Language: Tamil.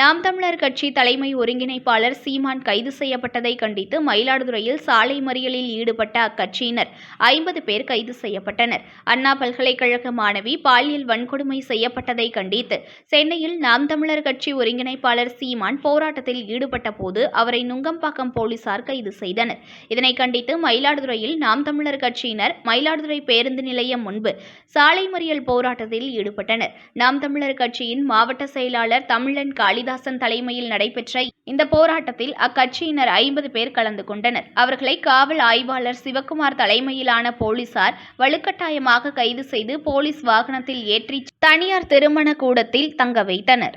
Naam Tamilar Katchi தலைமை ஒருங்கிணைப்பாளர் சீமான் கைது செய்யப்பட்டதை கண்டித்து மயிலாடுதுறையில் சாலை மறியலில் ஈடுபட்ட அக்கட்சியினர் ஐம்பது பேர் கைது செய்யப்பட்டனர். அண்ணா பல்கலைக்கழக மாணவி பாலியல் வன்கொடுமை செய்யப்பட்டதை கண்டித்து சென்னையில் நாம் தமிழர் கட்சி ஒருங்கிணைப்பாளர் சீமான் போராட்டத்தில் ஈடுபட்ட போது அவரை நுங்கம்பாக்கம் போலீசார் கைது செய்தனர். இதனை கண்டித்து மயிலாடுதுறையில் நாம் தமிழர் கட்சியினர் மயிலாடுதுறை பேருந்து நிலையம் முன்பு சாலை மறியல் போராட்டத்தில் ஈடுபட்டனர். நாம் தமிழர் கட்சியின் மாவட்ட செயலாளர் தமிழன் காளிதாசன் தலைமையில் நடைபெற்ற இந்த போராட்டத்தில் அக்கட்சியினர் ஐம்பது பேர் கலந்து கொண்டனர். அவர்களை காவல் ஆய்வாளர் சிவக்குமார் தலைமையிலான போலீசார் வலுக்கட்டாயமாக கைது செய்து போலீஸ் வாகனத்தில் ஏற்றி தனியார் திருமண கூடத்தில் தங்க வைத்தனர்.